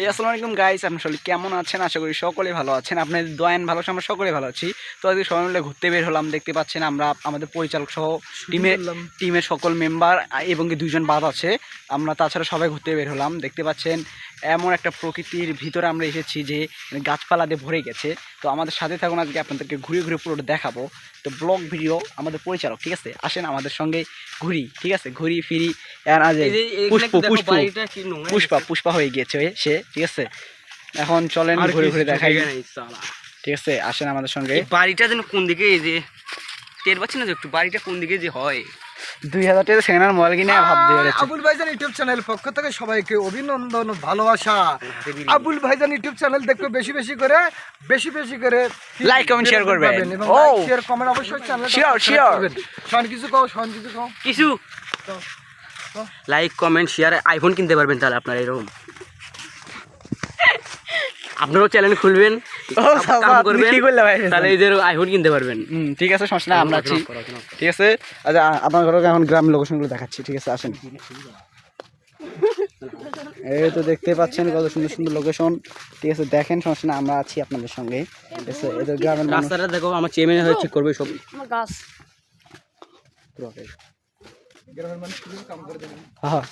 এই আসসালামু আলাইকুম গাইস আপনি সকলে কেমন আছেন? আশা করি সকলে ভালো আছেন। আপনাদের দয়ান ভালো আছে, আমরা সকলে ভালো আছি। তো আজকে সবাই মিলে ঘুরতে বের হলাম দেখতে পাচ্ছেন আমরা আমাদের পরিচালক সহ টিমের টিমের সকল মেম্বার এবং কি দুইজন বাদ আছে। আমরা তাছাড়া সবাই ঘুরতে বের হলাম দেখতে পাচ্ছেন এমন একটা প্রকৃতির ভিতরে আমরা এসেছি যে গাছপালা দিয়ে ভরে গেছে। তো আমাদের সাথে থাকুন আজকে আপনাদেরকে ঘুরে ঘুরে পুরোটা দেখাবো। তো ব্লগ ভিডিও আমাদের পরিচালক ঠিক আছে? আসেন আমাদের সঙ্গে ঘুরি ঠিক আছে? ঘুরি ফিরি পুষ্প পুষ্প। পুষ্পা পুষ্পা হয়ে গিয়েছে সে ঠিক আছে? এখন চলেন ঘুরে ঘুরে দেখাই। ঠিক আছে আসেন আমাদের সঙ্গে। বাড়িটা যেন কোন দিকে এই যে টের পাচ্ছি না যে একটু বাড়িটা কোন দিকে যে হয়? দুই হাজার টাকা সেকেন্ড হ্যান্ড মোবাইল কিনে ভাব দিয়ে বেড়েছে আবুল ভাইজান ইউটিউব চ্যানেল পক্ষ থেকে সবাইকে অভিনন্দন ভালোবাসা। আবুল ভাইজান ইউটিউব চ্যানেল দেখবে বেশি বেশি করে বেশি বেশি করে Like, comment, share করবেন। ও। লাইক শেয়ার কমেন্ট অবশ্যই চ্যানেল sure. শোন কিছু কও শোন কিছু কও। কিছু? লাইক কমেন্ট শেয়ার আইফোন কিনতে পারবেন তাহলে আপনারা এরকম। আপনারাও চ্যানেল খুলবেন কাম করবেন কি করলে ভাই? তাহলে এদের যে আইফোন কিনতে পারবেন। হুম ঠিক আছে সমস্যা আমরা আছি। ঠিক আছে আচ্ছা আপনার ঘরে এখন গ্রামের লোকেশনগুলো দেখাচ্ছি ঠিক আছে আসেন। এই তো দেখতে পাচ্ছেন কত সুন্দর সুন্দর লোকেশন। ঠিক আছে দেখেন সমস্যা না আমরা আছি আপনাদের সঙ্গে। ঠিক আছে এদের গ্রামের রাস্তাটা দেখো আমার চেয়ারম্যান হয়ে ঠিক করবে সব। গাছ।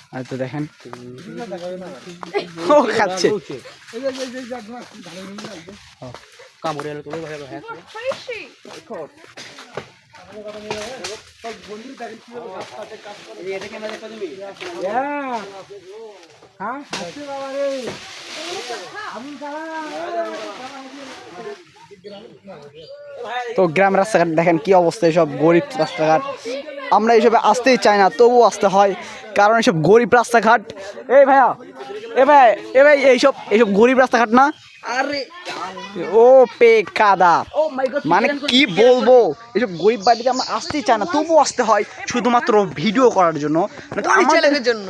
হ্যাঁ তো দেখেন। ও খাচ্ছে। কামড়ে এলো হ্যাঁ তো গ্রাম রাস্তাঘাট দেখেন কি অবস্থা এসব গরিব রাস্তাঘাট। আমরা এইসবে আসতেই চাই না তবুও আসতে হয়। কারণ এসব গরিব রাস্তাঘাট এই ভাইয়া এ ভাই এ ভাই এইসব এইসব গরিব রাস্তাঘাট না? আরে ও পে কাদা মানে কি বলব? এসব গরিব বাড়িতে আমরা আসতেই চাই না তবুও আসতে হয় শুধুমাত্র ভিডিও করার জন্য। নয়তো আমাদের জন্য।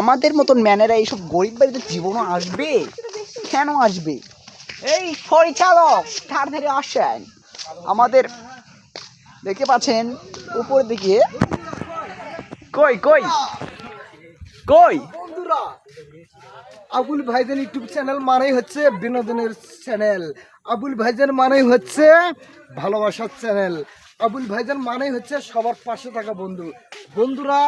আমাদের মতন ম্যানেরা এইসব গরিব বাড়িতে জীবনও আসবে? কেন আসবে? এই পরিচালক তার ধরে আসেন। আমাদের দেখে পাচ্ছেন উপর দিকে। কই কই? কই? বন্ধুরা আবুল ভাইজান ইউটিউব চ্যানেল মানেই হচ্ছে বিনোদনের চ্যানেল। আবুল ভাইজান মানেই হচ্ছে ভালোবাসার চ্যানেল। আবুল ভাইজান মানেই হচ্ছে সবার পাশে থাকা বন্ধু। বন্ধুরা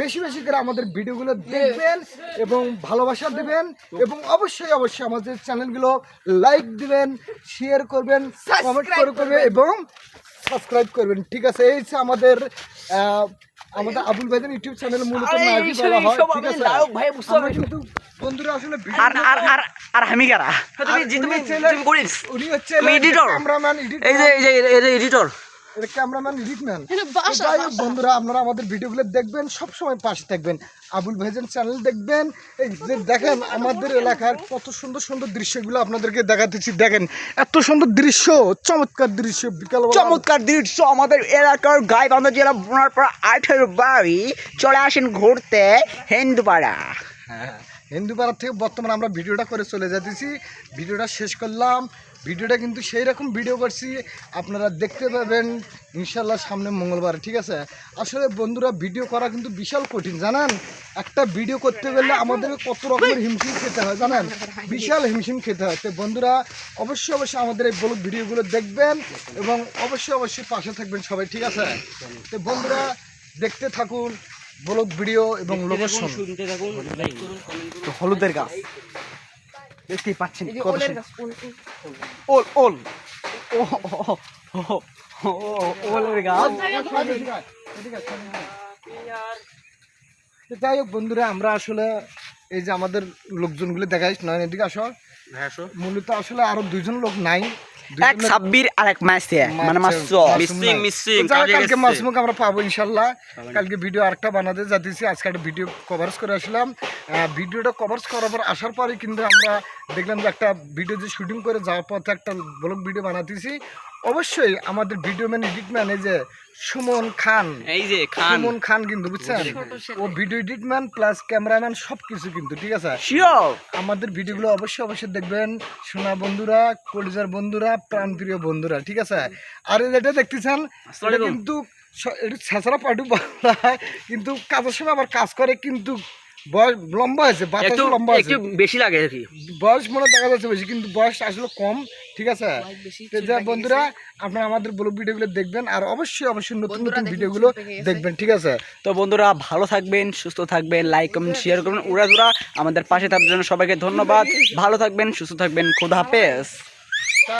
বেশি বেশি করে আমাদের ভিডিওগুলো দেখবেন এবং ভালোবাসা দেবেন এবং অবশ্যই অবশ্যই আমাদের চ্যানেলগুলো লাইক দিবেন শেয়ার করবেন কমেন্ট করে করবেন। এবং সাবস্ক্রাইব করবেন। ঠিক আছে এই হচ্ছে আমাদের আহ, আমাদের আবুল ভাইজান ইউটিউব চ্যানেল মূলত নায়কই বলা হয় ঠিক আছে? আমরা কিন্তু বন্ধুরা আসলে আর আর আর আর আমি কারা? তুমি তুমি তুমি করিস উনি হচ্ছে তুমি editor? ক্যামেরাম্যান এডিট এই যে এই যে এই যে ক্যামেরাম্যান এডিটম্যান যাই হোক বন্ধুরা আপনারা আমাদের ভিডিওগুলো দেখবেন সব সময় পাশে থাকবেন। আবুল ভাইজান চ্যানেল দেখবেন। এই যে দেখেন আমাদের এলাকার কত সুন্দর সুন্দর দৃশ্যগুলো আপনাদেরকে দেখাতেছি। দেখেন এত সুন্দর দৃশ্য চমৎকার দৃশ্য বিকাল চমৎকার দৃশ্য আমাদের এলাকার গাইবান্ধা জেলা বোনারপাড়া আঠেরো বাড়ি। চলে আসেন ঘুরতে হিন্দুপাড়া। হ্যাঁ। হিন্দুপাড়া থেকে বর্তমানে আমরা ভিডিওটা করে চলে যাচ্ছি। ভিডিওটা শেষ করলাম। ভিডিওটা কিন্তু সেই রকম ভিডিও করছি, আপনারা দেখতে পাবেন ইনশাল্লাহ সামনে মঙ্গলবার, ঠিক আছে? আসলে বন্ধুরা, ভিডিও করা কিন্তু বিশাল কঠিন, জানেন? একটা ভিডিও করতে গেলে আমাদের কত রকমের হিমশিম খেতে হয়, জানেন? বিশাল হিমশিম খেতে হয়। তো বন্ধুরা, অবশ্যই অবশ্যই আমাদের এই ব্লগ ভিডিওগুলো দেখবেন এবং অবশ্যই অবশ্যই পাশে থাকবেন সবাই, ঠিক আছে? তো বন্ধুরা, দেখতে থাকুন। ব্লগ ভিডিও এবং লোকেশন শুনতে থাকুন লাইক করুন কমেন্ট করুন। তো হলুদের গাছ। দেখতেই পাচ্ছেন কত ওল ওল। ও ওলের গাছ। যাই হোক বন্ধুরা আমরা আসলে এই যে আমাদের লোকজনগুলো দেখাই নয় এদিকে আসো। হ্যাঁ আসো। মূলত আসলে আরও দুইজন লোক নাই। এক সাব্বির আর এক মাসে। মানে মাস মিসিং। মিসিং কালকে গেছে। আমরা পাবো ইনশাল্লাহ। কালকে ভিডিও আরেকটা বানাতে যাচ্ছি আজকে একটা ভিডিও কভারেজ করে আসলাম। ভিডিওটা কভারেজ করার পর আসার পরে কিন্তু আমরা দেখলাম যে একটা ভিডিও যে শুটিং করে যাওয়ার পথে একটা ব্লগ ভিডিও বানাতেছি। অবশ্যই আমাদের ভিডিও ম্যান এডিট ম্যান এই যে সুমন খান। এই যে খান। সুমন খান কিন্তু বুঝছেন? ও ভিডিও এডিটম্যান প্লাস ক্যামেরাম্যান সব কিছু কিন্তু ঠিক আছে? শিওর। আমাদের ভিডিওগুলো অবশ্যই অবশ্যই দেখবেন সোনা বন্ধুরা কলিজার বন্ধুরা প্রাণপ্রিয় বন্ধুরা ঠিক আছে? আর এই যেটা দেখতেছেন কিন্তু এটা ছেঁচড়া পাটু কিন্তু কাজের সময় আবার কাজ করে কিন্তু বয়স লম্বা আছে বাতাস লম্বা আছে। বেশি লাগে আর কি। বয়স মনে দেখা যাচ্ছে বেশি কিন্তু বয়স আসলে কম ঠিক আছে? বন্ধুরা আপনারা আমাদের ব্লগ ভিডিওগুলো দেখবেন আর অবশ্যই অবশ্যই নতুন নতুন ভিডিওগুলো দেখবেন ঠিক আছে? তো বন্ধুরা ভালো থাকবেন সুস্থ থাকবেন লাইক কমেন্ট শেয়ার করবেন উড়াধুরা। আমাদের পাশে থাকার জন্য সবাইকে ধন্যবাদ। ভালো থাকবেন সুস্থ থাকবেন। খোদা হাফেজ।